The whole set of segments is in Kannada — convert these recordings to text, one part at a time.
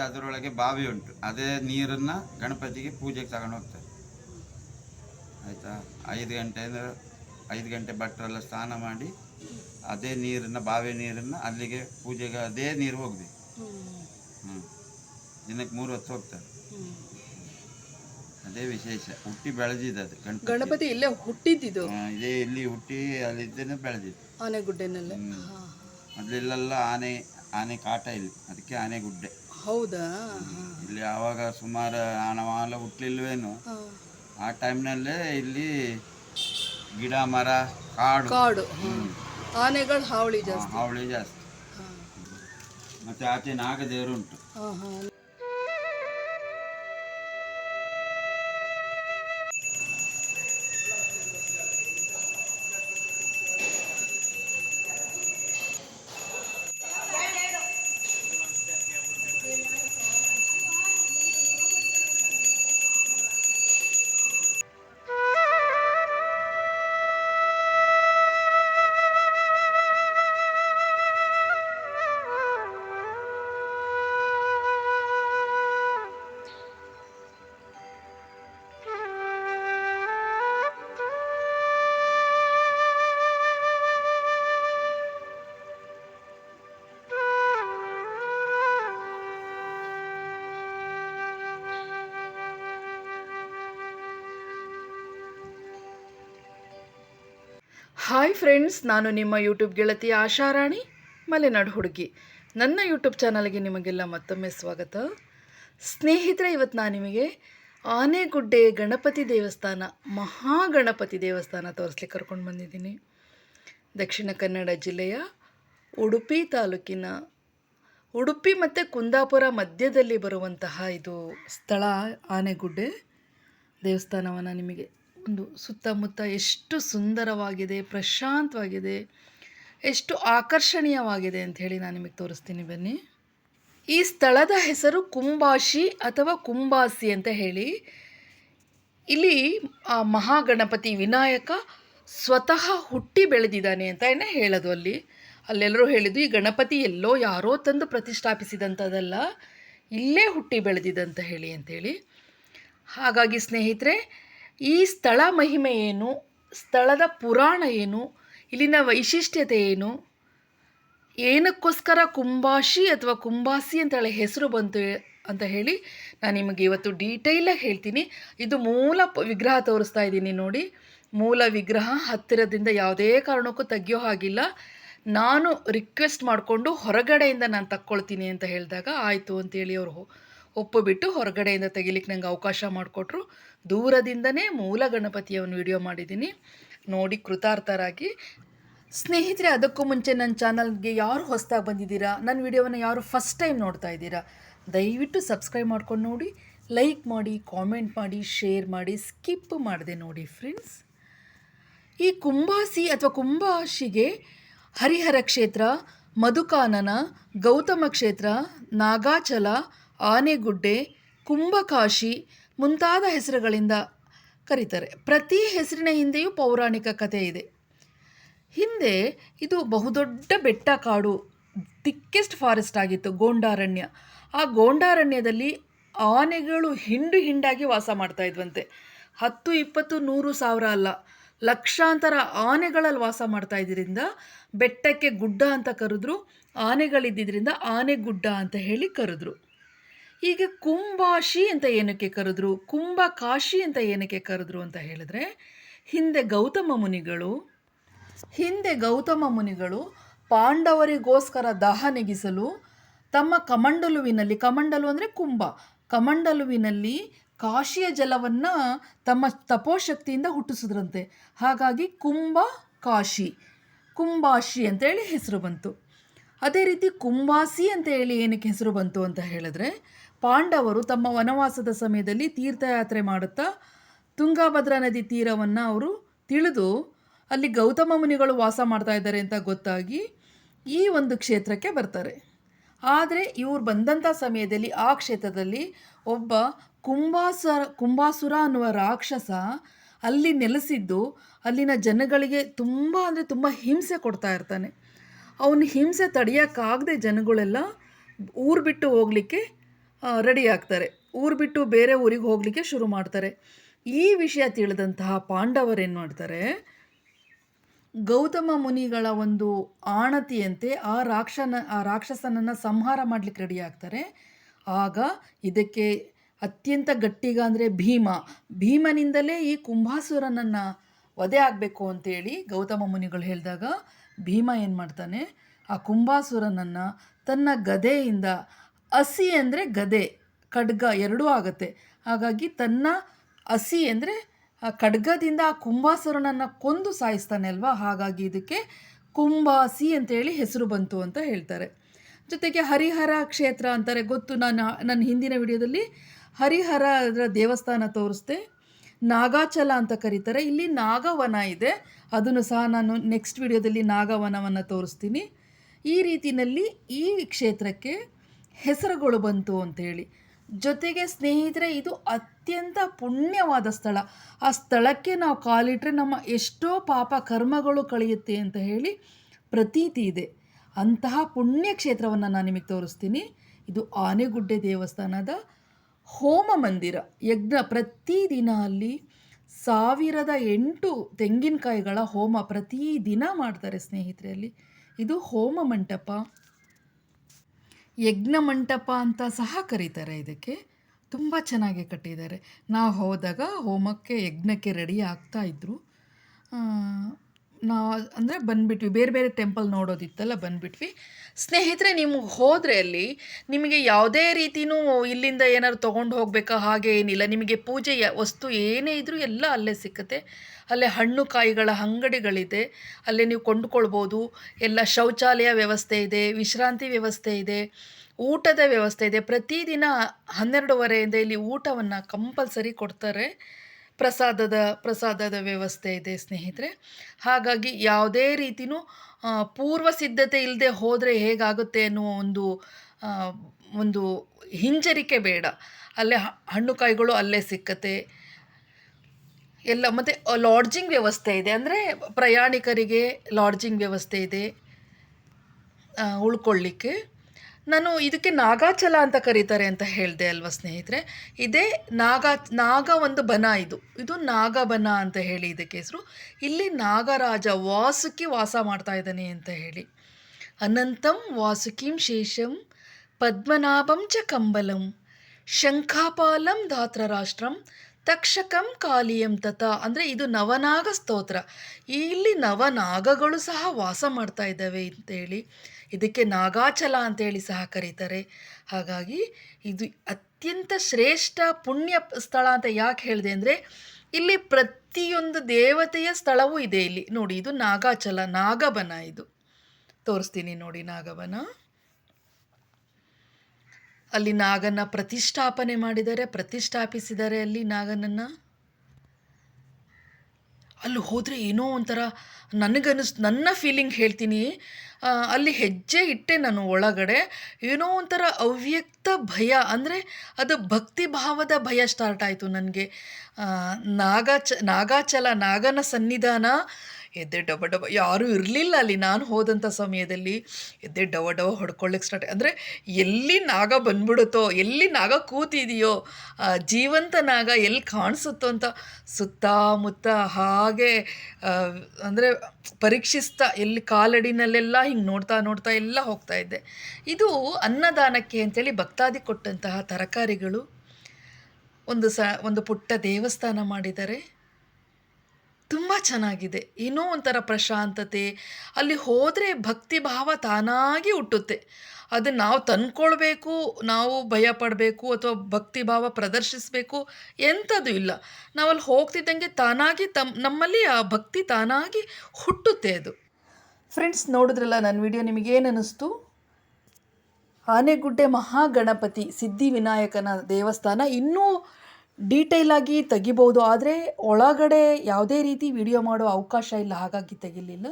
ಅದರೊಳಗೆ ಬಾವಿ ಉಂಟು. ಅದೇ ನೀರನ್ನ ಗಣಪತಿಗೆ ಪೂಜೆಗೆ ತಗೊಂಡು ಹೋಗ್ತಾರೆ. ಆಯ್ತಾ? ಐದು ಗಂಟೆಯಿಂದ ಐದು ಗಂಟೆ ಭಟ್ರೆಲ್ಲ ಸ್ನಾನ ಮಾಡಿ ಅದೇ ನೀರನ್ನ ಬಾವಿ ನೀರನ್ನ ಅಲ್ಲಿಗೆ ಪೂಜೆಗೆ ಅದೇ ನೀರು ಹೋಗ್ಬೇಕು. ಹ್ಞೂ ದಿನಕ್ಕೆ ಮೂರು ಹೊತ್ತು ಹೋಗ್ತಾರೆ. ಅದೇ ವಿಶೇಷ. ಹುಟ್ಟಿ ಬೆಳೆದಿದ್ದು ಅದು ಗಣಪತಿ. ಗಣಪತಿ ಇಲ್ಲೇ ಹುಟ್ಟಿದ್ದು ಇದೇ ಇಲ್ಲಿ ಹುಟ್ಟಿ ಅಲ್ಲಿದ್ದೇನೆ ಬೆಳೆದಿದ್ದು. ಆನೆಗುಡ್ಡೆನಲ್ಲೇ? ಹ್ಮ್. ಮೊದಲೆಲ್ಲ ಆನೆ ಆನೆ ಕಾಟ ಇಲ್ಲಿ. ಅದಕ್ಕೆ ಆನೆ ಗುಡ್ಡೆ ಹೌದಾ? ಇಲ್ಲಿ ಆವಾಗ ಸುಮಾರು ಆನವಾಲ ಹುಟ್ಟಲಿಲ್ವೇನು ಆ ಟೈಮ್ನಲ್ಲೇ ಇಲ್ಲಿ ಗಿಡ ಮರ ಕಾಡು. ಕಾಡು. ಆನೆಗಳು ಹಾವಳಿ ಜಾಸ್ತಿ. ಹಾವಳಿ ಜಾಸ್ತಿ. ಮತ್ತೆ ಆಚೆ ನಾಗದೇವರು ಉಂಟು. ಹಾಯ್ ಫ್ರೆಂಡ್ಸ್ ನಾನು ನಿಮ್ಮ ಯೂಟ್ಯೂಬ್ ಗೆಳತಿ ಆಶಾರಾಣಿ ಮಲೆನಾಡು ಹುಡುಗಿ. ನನ್ನ ಯೂಟ್ಯೂಬ್ ಚಾನಲ್ಗೆ ನಿಮಗೆಲ್ಲ ಮತ್ತೊಮ್ಮೆ ಸ್ವಾಗತ. ಸ್ನೇಹಿತರೆ, ಇವತ್ತು ನಾನು ನಿಮಗೆ ಆನೆಗುಡ್ಡೆ ಗಣಪತಿ ದೇವಸ್ಥಾನ, ಮಹಾಗಣಪತಿ ದೇವಸ್ಥಾನ ತೋರಿಸ್ಲಿಕ್ಕೆ ಕರ್ಕೊಂಡು ಬಂದಿದ್ದೀನಿ. ದಕ್ಷಿಣ ಕನ್ನಡ ಜಿಲ್ಲೆಯ ಉಡುಪಿ ತಾಲೂಕಿನ ಉಡುಪಿ ಮತ್ತು ಕುಂದಾಪುರ ಮಧ್ಯದಲ್ಲಿ ಬರುವಂತಹ ಇದು ಸ್ಥಳ ಆನೆಗುಡ್ಡೆ ದೇವಸ್ಥಾನವನ್ನು ನಿಮಗೆ ಒಂದು ಸುತ್ತಮುತ್ತ ಎಷ್ಟು ಸುಂದರವಾಗಿದೆ, ಪ್ರಶಾಂತವಾಗಿದೆ, ಎಷ್ಟು ಆಕರ್ಷಣೀಯವಾಗಿದೆ ಅಂತ ಹೇಳಿ ನಾನು ನಿಮಗೆ ತೋರಿಸ್ತೀನಿ ಬನ್ನಿ. ಈ ಸ್ಥಳದ ಹೆಸರು ಕುಂಬಾಶಿ ಅಥವಾ ಕುಂಬಾಸಿ ಅಂತ ಹೇಳಿ. ಇಲ್ಲಿ, ಆ ಮಹಾಗಣಪತಿ ವಿನಾಯಕ ಸ್ವತಃ ಹುಟ್ಟಿ ಬೆಳೆದಿದ್ದಾನೆ ಅಂತ ಏನೇ ಹೇಳೋದು ಅಲ್ಲಿ. ಅಲ್ಲೆಲ್ಲರೂ ಹೇಳಿದ್ದು ಈ ಗಣಪತಿ ಎಲ್ಲೋ ಯಾರೋ ತಂದು ಪ್ರತಿಷ್ಠಾಪಿಸಿದಂಥದ್ದಲ್ಲ, ಇಲ್ಲೇ ಹುಟ್ಟಿ ಬೆಳೆದಿದ್ದಂತ ಹೇಳಿ ಅಂತೇಳಿ ಹಾಗಾಗಿ ಸ್ನೇಹಿತರೆ ಈ ಸ್ಥಳ ಮಹಿಮೆ ಏನು? ಸ್ಥಳದ ಪುರಾಣ ಏನು? ಇಲ್ಲಿನ ವೈಶಿಷ್ಟ್ಯತೆ ಏನು? ಏನಕ್ಕೋಸ್ಕರ ಕುಂಬಾಶಿ ಅಥವಾ ಕುಂಬಾಸಿ ಅಂತ ಹೇಳಿ ಹೆಸರು ಬಂತು ಅಂತ ಹೇಳಿ ನಾನು ನಿಮಗೆ ಇವತ್ತು ಡೀಟೇಲಾಗಿ ಹೇಳ್ತೀನಿ. ಇದು ಮೂಲ ವಿಗ್ರಹ ತೋರಿಸ್ತಾ ಇದ್ದೀನಿ ನೋಡಿ. ಮೂಲ ವಿಗ್ರಹ ಹತ್ತಿರದಿಂದ ಯಾವುದೇ ಕಾರಣಕ್ಕೂ ತೆಗಿಯೋ ಹಾಗಿಲ್ಲ. ನಾನು ರಿಕ್ವೆಸ್ಟ್ ಮಾಡಿಕೊಂಡು ಹೊರಗಡೆಯಿಂದ ನಾನು ತಕ್ಕೊಳ್ತೀನಿ ಅಂತ ಹೇಳಿದಾಗ ಆಯಿತು ಅಂತೇಳಿ ಅವರು ಹೊ- ಒಪ್ಪುಬಿಟ್ಟು ಹೊರಗಡೆಯಿಂದ ತೆಗಿಲಿಕ್ಕೆ ನಂಗೆ ಅವಕಾಶ ಮಾಡಿಕೊಟ್ರು. ದೂರದಿಂದನೇ ಮೂಲ ಗಣಪತಿಯವನ್ನು ವಿಡಿಯೋ ಮಾಡಿದ್ದೀನಿ. ನೋಡಿ ಕೃತಾರ್ಥರಾಗಿ. ಸ್ನೇಹಿತರೆ, ಅದಕ್ಕೂ ಮುಂಚೆ ನನ್ನ ಚಾನಲ್ಗೆ ಯಾರು ಹೊಸದಾಗಿ ಬಂದಿದ್ದೀರಾ? ನನ್ನ ವಿಡಿಯೋವನ್ನು ಯಾರು ಫಸ್ಟ್ ಟೈಮ್ ನೋಡ್ತಾ ಇದ್ದೀರಾ? ದಯವಿಟ್ಟು ಸಬ್ಸ್ಕ್ರೈಬ್ ಮಾಡ್ಕೊಂಡು ನೋಡಿ ಲೈಕ್ ಮಾಡಿ ಕಾಮೆಂಟ್ ಮಾಡಿ ಶೇರ್ ಮಾಡಿ ಸ್ಕಿಪ್ ಮಾಡಿದೆ ನೋಡಿ ಫ್ರೆಂಡ್ಸ್ ಈ ಕುಂಬಾಸಿ ಅಥವಾ ಕುಂಬಾಶಿಗೆ ಹರಿಹರ ಕ್ಷೇತ್ರ, ಮಧುಕಾನನ, ಗೌತಮ ಕ್ಷೇತ್ರ, ನಾಗಾಚಲ ಆನೆಗುಡ್ಡೆ, ಕುಂಭಕಾಶಿ ಮುಂತಾದ ಹೆಸರುಗಳಿಂದ ಕರೀತಾರೆ. ಪ್ರತಿ ಹೆಸರಿನ ಹಿಂದೆಯೂ ಪೌರಾಣಿಕ ಕಥೆ ಇದೆ. ಹಿಂದೆ ಇದು ಬಹುದೊಡ್ಡ ಬೆಟ್ಟ ಕಾಡು ತಿಕ್ಕೆಸ್ಟ್ ಫಾರೆಸ್ಟ್ ಆಗಿತ್ತು, ಗೋಂಡಾರಣ್ಯ. ಆ ಗೋಂಡಾರಣ್ಯದಲ್ಲಿ ಆನೆಗಳು ಹಿಂಡು ಹಿಂಡಾಗಿ ವಾಸ ಮಾಡ್ತಾ ಇದ್ವಂತೆ. ಹತ್ತು, ಇಪ್ಪತ್ತು, ನೂರು ಸಾವಿರ ಅಲ್ಲ, ಲಕ್ಷಾಂತರ ಆನೆಗಳಲ್ಲಿ ವಾಸ ಮಾಡ್ತಾ ಇದ್ದರಿಂದ ಬೆಟ್ಟಕ್ಕೆ ಗುಡ್ಡ ಅಂತ ಕರೆದ್ರು, ಆನೆಗಳಿದ್ದಿದ್ರಿಂದ ಆನೆಗುಡ್ಡ ಅಂತ ಹೇಳಿ ಕರೆದ್ರು. ಈಗ ಕುಂಭಾಶಿ ಅಂತ ಏನಕ್ಕೆ ಕರೆದ್ರು? ಕುಂಭ ಕಾಶಿ ಅಂತ ಏನಕ್ಕೆ ಕರೆದ್ರು ಅಂತ ಹೇಳಿದ್ರೆ, ಹಿಂದೆ ಗೌತಮ ಮುನಿಗಳು, ಹಿಂದೆ ಗೌತಮ ಮುನಿಗಳು ಪಾಂಡವರಿಗೋಸ್ಕರ ನೆಗಿಸಲು ತಮ್ಮ ಕಮಂಡಲುವಿನಲ್ಲಿ, ಕಮಂಡಲು ಅಂದರೆ ಕುಂಭ, ಕಮಂಡಲುವಿನಲ್ಲಿ ಕಾಶಿಯ ಜಲವನ್ನು ತಮ್ಮ ತಪೋಶಕ್ತಿಯಿಂದ ಹುಟ್ಟಿಸಿದ್ರಂತೆ. ಹಾಗಾಗಿ ಕುಂಭ ಕಾಶಿ ಕುಂಭಾಶಿ ಅಂತೇಳಿ ಹೆಸರು ಬಂತು. ಅದೇ ರೀತಿ ಕುಂಬಾಸಿ ಅಂತ ಹೇಳಿ ಏನಕ್ಕೆ ಹೆಸರು ಬಂತು ಅಂತ ಹೇಳಿದ್ರೆ ಪಾಂಡವರು ತಮ್ಮ ವನವಾಸದ ಸಮಯದಲ್ಲಿ ತೀರ್ಥಯಾತ್ರೆ ಮಾಡುತ್ತಾ ತುಂಗಾಭದ್ರಾ ನದಿ ತೀರವನ್ನು ಅವರು ತಿಳಿದು ಅಲ್ಲಿ ಗೌತಮ ಮುನಿಗಳು ವಾಸ ಮಾಡ್ತಾ ಇದ್ದಾರೆ ಅಂತ ಗೊತ್ತಾಗಿ ಈ ಒಂದು ಕ್ಷೇತ್ರಕ್ಕೆ ಬರ್ತಾರೆ. ಆದರೆ ಇವರು ಬಂದಂಥ ಸಮಯದಲ್ಲಿ ಆ ಕ್ಷೇತ್ರದಲ್ಲಿ ಒಬ್ಬ ಕುಂಬಾಸುರ ಕುಂಬಾಸುರ ಅನ್ನುವ ರಾಕ್ಷಸ ಅಲ್ಲಿ ನೆಲೆಸಿದ್ದು ಅಲ್ಲಿನ ಜನಗಳಿಗೆ ತುಂಬ ಅಂದರೆ ತುಂಬ ಹಿಂಸೆ ಕೊಡ್ತಾ ಇರ್ತಾನೆ. ಅವನು ಹಿಂಸೆ ತಡೆಯೋಕ್ಕಾಗದೆ ಜನಗಳೆಲ್ಲ ಊರು ಬಿಟ್ಟು ಹೋಗಲಿಕ್ಕೆ ರೆಡಿ ಆಗ್ತಾರೆ. ಊರು ಬಿಟ್ಟು ಬೇರೆ ಊರಿಗೆ ಹೋಗಲಿಕ್ಕೆ ಶುರು ಮಾಡ್ತಾರೆ. ಈ ವಿಷಯ ತಿಳಿದಂತಹ ಪಾಂಡವರೇನು ಮಾಡ್ತಾರೆ? ಗೌತಮ ಮುನಿಗಳ ಒಂದು ಆಣತಿಯಂತೆ ಆ ರಾಕ್ಷನ, ಆ ರಾಕ್ಷಸನನ್ನು ಸಂಹಾರ ಮಾಡಲಿಕ್ಕೆ ರೆಡಿ ಆಗ್ತಾರೆ. ಆಗ ಇದಕ್ಕೆ ಅತ್ಯಂತ ಗಟ್ಟಿಗ ಅಂದರೆ ಭೀಮ. ಭೀಮನಿಂದಲೇ ಈ ಕುಂಭಾಸುರನನ್ನು ವಧೆ ಆಗಬೇಕು ಅಂತೇಳಿ ಗೌತಮ ಮುನಿಗಳು ಹೇಳಿದಾಗ ಭೀಮ ಏನು ಮಾಡ್ತಾನೆ, ಆ ಕುಂಭಾಸುರನನ್ನು ತನ್ನ ಗದೆಯಿಂದ ಹಸಿ ಅಂದರೆ ಗದೆ, ಖಡ್ಗ ಎರಡೂ ಆಗುತ್ತೆ. ಹಾಗಾಗಿ ತನ್ನ ಹಸಿ ಅಂದರೆ ಆ ಖಡ್ಗದಿಂದ ಆ ಕುಂಭಾಸುರನನ್ನು ಕೊಂದು ಸಾಯಿಸ್ತಾನೆ ಅಲ್ವಾ? ಹಾಗಾಗಿ ಇದಕ್ಕೆ ಕುಂಭಾಸಿ ಅಂತೇಳಿ ಹೆಸರು ಬಂತು ಅಂತ ಹೇಳ್ತಾರೆ. ಜೊತೆಗೆ ಹರಿಹರ ಕ್ಷೇತ್ರ ಅಂತಾರೆ. ಗೊತ್ತು ನಾನು ನನ್ನ ಹಿಂದಿನ ವಿಡಿಯೋದಲ್ಲಿ ಹರಿಹರ ದೇವಸ್ಥಾನ ತೋರಿಸ್ದೆ. ನಾಗಾಚಲ ಅಂತ ಕರೀತಾರೆ. ಇಲ್ಲಿ ನಾಗವನ ಇದೆ. ಅದನ್ನು ಸಹ ನಾನು ನೆಕ್ಸ್ಟ್ ವಿಡಿಯೋದಲ್ಲಿ ನಾಗವನವನ್ನು ತೋರಿಸ್ತೀನಿ. ಈ ರೀತಿಯಲ್ಲಿ ಈ ಕ್ಷೇತ್ರಕ್ಕೆ ಹೆಸರುಗಳು ಬಂತು ಅಂತೇಳಿ. ಜೊತೆಗೆ ಸ್ನೇಹಿತರೆ, ಇದು ಅತ್ಯಂತ ಪುಣ್ಯವಾದ ಸ್ಥಳ. ಆ ಸ್ಥಳಕ್ಕೆ ನಾವು ಕಾಲಿಟ್ಟರೆ ನಮ್ಮ ಎಷ್ಟೋ ಪಾಪ ಕರ್ಮಗಳು ಕಳೆಯುತ್ತೆ ಅಂತ ಹೇಳಿ ಪ್ರತೀತಿ ಇದೆ. ಅಂತಹ ಪುಣ್ಯ ಕ್ಷೇತ್ರವನ್ನು ನಾನು ನಿಮಗೆ ತೋರಿಸ್ತೀನಿ. ಇದು ಆನೆಗುಡ್ಡೆ ದೇವಸ್ಥಾನದ ಹೋಮ ಮಂದಿರ. ಯಜ್ಞ ಪ್ರತಿದಿನ ಅಲ್ಲಿ ಸಾವಿರದ ಎಂಟು ತೆಂಗಿನಕಾಯಿಗಳ ಹೋಮ ಪ್ರತಿದಿನ ಮಾಡ್ತಾರೆ ಸ್ನೇಹಿತರೆ ಅಲ್ಲಿ. ಇದು ಹೋಮ ಮಂಟಪ. ಯಜ್ಞ ಮಂಟಪ ಅಂತ ಸಹ ಕರೀತಾರೆ ಇದಕ್ಕೆ. ತುಂಬ ಚೆನ್ನಾಗಿ ಕಟ್ಟಿದ್ದಾರೆ. ನಾವು ಹೋದಾಗ ಹೋಮಕ್ಕೆ ಯಜ್ಞಕ್ಕೆ ರೆಡಿ ಆಗ್ತಾ ಇದ್ದರು ನಾವು ಅಂದರೆ ಬಂದುಬಿಟ್ವಿ. ಬೇರೆ ಬೇರೆ ಟೆಂಪಲ್ ನೋಡೋದಿತ್ತಲ್ಲ, ಬಂದ್ಬಿಟ್ವಿ. ಸ್ನೇಹಿತರೆ, ನೀವು ಹೋದರೆ ಅಲ್ಲಿ ನಿಮಗೆ ಯಾವುದೇ ರೀತಿಯೂ ಇಲ್ಲಿಂದ ಏನಾದ್ರು ತೊಗೊಂಡು ಹೋಗಬೇಕಾ, ಹಾಗೆ ಏನಿಲ್ಲ. ನಿಮಗೆ ಪೂಜೆ ವಸ್ತು ಏನೇ ಇದ್ದರೂ ಎಲ್ಲ ಅಲ್ಲೇ ಸಿಕ್ಕತ್ತೆ. ಅಲ್ಲೇ ಹಣ್ಣು ಕಾಯಿಗಳ ಅಂಗಡಿಗಳಿದೆ. ಅಲ್ಲೇ ನೀವು ಕೊಂಡುಕೊಳ್ಬೋದು. ಎಲ್ಲ ಶೌಚಾಲಯ ವ್ಯವಸ್ಥೆ ಇದೆ, ವಿಶ್ರಾಂತಿ ವ್ಯವಸ್ಥೆ ಇದೆ, ಊಟದ ವ್ಯವಸ್ಥೆ ಇದೆ. ಪ್ರತಿದಿನ ಹನ್ನೆರಡುವರೆಯಿಂದ ಇಲ್ಲಿ ಊಟವನ್ನು ಕಂಪಲ್ಸರಿ ಕೊಡ್ತಾರೆ. ಪ್ರಸಾದದ ಪ್ರಸಾದದ ವ್ಯವಸ್ಥೆ ಇದೆ ಸ್ನೇಹಿತರೆ. ಹಾಗಾಗಿ ಯಾವುದೇ ರೀತಿಯೂ ಪೂರ್ವ ಸಿದ್ಧತೆ ಇಲ್ಲದೆ ಹೋದರೆ ಹೇಗಾಗುತ್ತೆ ಅನ್ನುವ ಒಂದು ಒಂದು ಹಿಂಜರಿಕೆ ಬೇಡ. ಅಲ್ಲೇ ಹಣ್ಣು ಕಾಯಿಗಳು ಅಲ್ಲೇ ಸಿಕ್ಕತ್ತೆ. ಎಲ್ಲ ಮತ್ತು ಲಾಡ್ಜಿಂಗ್ ವ್ಯವಸ್ಥೆ ಇದೆ. ಅಂದರೆ ಪ್ರಯಾಣಿಕರಿಗೆ ಲಾಡ್ಜಿಂಗ್ ವ್ಯವಸ್ಥೆ ಇದೆ. ಉಳ್ಕೊಳ್ಳಿಕ್ಕೆ. ನಾನು ಇದಕ್ಕೆ ನಾಗಾಚಲ ಅಂತ ಕರೀತಾರೆ ಅಂತ ಹೇಳಿದೆ ಅಲ್ವಾ ಸ್ನೇಹಿತರೆ? ಇದೇ ನಾಗ ನಾಗ ಒಂದು ಬನ ಇದು. ಇದು ನಾಗಬನ ಅಂತ ಹೇಳಿ ಇದಕ್ಕೆ ಹೆಸರು. ಇಲ್ಲಿ ನಾಗರಾಜ ವಾಸುಕಿ ವಾಸ ಮಾಡ್ತಾ ಇದ್ದಾನೆ ಅಂತ ಹೇಳಿ. ಅನಂತಂ ವಾಸುಕಿಂ ಶೇಷಂ ಪದ್ಮನಾಭಂ ಚ ಕಂಬಲಂ ಶಂಖಾಪಾಲಂ ಧಾತ್ರರಾಷ್ಟ್ರಂ ತಕ್ಷಕಂ ಕಾಲಿಯಂ ತತ. ಅಂದರೆ ಇದು ನವನಾಗ ಸ್ತೋತ್ರ. ಇಲ್ಲಿ ನವನಾಗಗಳು ಸಹ ವಾಸ ಮಾಡ್ತಾ ಇದ್ದಾವೆ ಅಂತೇಳಿ ಇದಕ್ಕೆ ನಾಗಾಚಲ ಅಂತೇಳಿ ಸಹ ಕರೀತಾರೆ. ಹಾಗಾಗಿ ಇದು ಅತ್ಯಂತ ಶ್ರೇಷ್ಠ ಪುಣ್ಯ ಸ್ಥಳ ಅಂತ ಯಾಕೆ ಹೇಳಿದೆ ಅಂದರೆ, ಇಲ್ಲಿ ಪ್ರತಿಯೊಂದು ದೇವತೆಯ ಸ್ಥಳವೂ ಇದೆ ಇಲ್ಲಿ. ನೋಡಿ, ಇದು ನಾಗಾಚಲ, ನಾಗಬನ ಇದು. ತೋರಿಸ್ತೀನಿ ನೋಡಿ ನಾಗಬನ. ಅಲ್ಲಿ ನಾಗನ ಪ್ರತಿಷ್ಠಾಪನೆ ಮಾಡಿದ್ದಾರೆ, ಪ್ರತಿಷ್ಠಾಪಿಸಿದ್ದಾರೆ ಅಲ್ಲಿ ನಾಗನನ್ನು. ಅಲ್ಲಿ ಹೋದರೆ ಏನೋ ಒಂಥರ ನನಗನ್ನಿಸ್, ನನ್ನ ಫೀಲಿಂಗ್ ಹೇಳ್ತೀನಿ. ಅಲ್ಲಿ ಹೆಜ್ಜೆ ಇಟ್ಟೆ ನಾನು ಒಳಗಡೆ. ಏನೋ ಒಂಥರ ಅವ್ಯಕ್ತ ಭಯ, ಅಂದರೆ ಅದು ಭಕ್ತಿ ಭಾವದ ಭಯ ಸ್ಟಾರ್ಟ್ ಆಯಿತು ನನಗೆ. ನಾಗಾಚ, ನಾಗಾಚಲ, ನಾಗನ ಸನ್ನಿಧಾನ ಎದ್ದೆ ಡಬ ಡಬ ಯಾರೂ ಇರಲಿಲ್ಲ ಅಲ್ಲಿ. ನಾನು ಹೋದಂಥ ಸಮಯದಲ್ಲಿ ಎದ್ದೆ ಡವ ಡವ ಹೊಡ್ಕೊಳ್ಳಿಕ್ಕೆ ಸ್ಟಾರ್ಟ್ ಅಂದರೆ ಎಲ್ಲಿ ನಾಗ ಬಂದ್ಬಿಡುತ್ತೋ, ಎಲ್ಲಿ ನಾಗ ಕೂತಿದೆಯೋ ಜೀವಂತ ನಾಗ ಎಲ್ಲಿ ಕಾಣಿಸುತ್ತೋ ಅಂತ ಸುತ್ತಮುತ್ತ ಹಾಗೆ ಅಂದರೆ ಪರೀಕ್ಷಿಸ್ತಾ ಎಲ್ಲಿ ಕಾಲಡಿನಲ್ಲೆಲ್ಲ ಹಿಂಗೆ ನೋಡ್ತಾ ನೋಡ್ತಾ ಎಲ್ಲ ಹೋಗ್ತಾ ಇದ್ದೆ. ಇದು ಅನ್ನದಾನಕ್ಕೆ ಅಂತೇಳಿ ಭಕ್ತಾದಿ ಕೊಟ್ಟಂತಹ ತರಕಾರಿಗಳು ಒಂದು ಸ ಒಂದು ಪುಟ್ಟ ದೇವಸ್ಥಾನ ಮಾಡಿದ್ದಾರೆ. ತುಂಬ ಚೆನ್ನಾಗಿದೆ. ಏನೋ ಒಂಥರ ಪ್ರಶಾಂತತೆ, ಅಲ್ಲಿ ಹೋದರೆ ಭಕ್ತಿ ಭಾವ ತಾನಾಗಿ ಹುಟ್ಟುತ್ತೆ. ಅದನ್ನು ನಾವು ತಂದ್ಕೊಳ್ಬೇಕು, ನಾವು ಭಯ ಪಡಬೇಕು ಅಥವಾ ಭಕ್ತಿ ಭಾವ ಪ್ರದರ್ಶಿಸಬೇಕು ಎಂಥದ್ದು ಇಲ್ಲ. ನಾವಲ್ಲಿ ಹೋಗ್ತಿದ್ದಂಗೆ ತಾನಾಗಿ ತಮ್, ನಮ್ಮಲ್ಲಿ ಆ ಭಕ್ತಿ ತಾನಾಗಿ ಹುಟ್ಟುತ್ತೆ ಅದು. ಫ್ರೆಂಡ್ಸ್ ನೋಡಿದ್ರಲ್ಲ ನನ್ನ ವಿಡಿಯೋ ನಿಮಗೇನು ಅನ್ನಿಸ್ತು ಆನೆಗುಡ್ಡೆ ಮಹಾಗಣಪತಿ ಸಿದ್ಧಿವಿನಾಯಕನ ದೇವಸ್ಥಾನ ಇನ್ನೂ ಡೀಟೇಲ್ ಆಗಿ ತೆಗಿಬೋದು. ಆದರೆ ಒಳಗಡೆ ಯಾವುದೇ ರೀತಿ ವಿಡಿಯೋ ಮಾಡೋ ಅವಕಾಶ ಇಲ್ಲ. ಹಾಗಾಗಿ ತೆಗಿಲಿಲ್ಲ.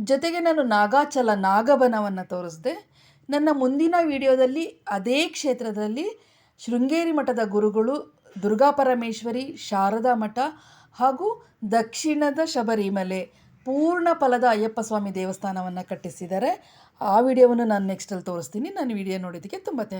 ಜೊತೆಗೆ ನಾನು ನಾಗಾಚಲ ನಾಗಬನವನ್ನು ತೋರಿಸಿದೆ. ನನ್ನ ಮುಂದಿನ ವಿಡಿಯೋದಲ್ಲಿ ಅದೇ ಕ್ಷೇತ್ರದಲ್ಲಿ ಶೃಂಗೇರಿ ಮಠದ ಗುರುಗಳು ದುರ್ಗಾ ಪರಮೇಶ್ವರಿ, ಶಾರದಾ ಮಠ ಹಾಗೂ ದಕ್ಷಿಣದ ಶಬರಿಮಲೆ ಪೂರ್ಣ ಫಲದ ಅಯ್ಯಪ್ಪ ಸ್ವಾಮಿ ದೇವಸ್ಥಾನವನ್ನು ಕಟ್ಟಿಸಿದ್ದಾರೆ. ಆ ವಿಡಿಯೋವನ್ನು ನಾನು ನೆಕ್ಸ್ಟಲ್ಲಿ ತೋರಿಸ್ತೀನಿ. ನಾನು ವಿಡಿಯೋ ನೋಡಿದ್ದಕ್ಕೆ ತುಂಬ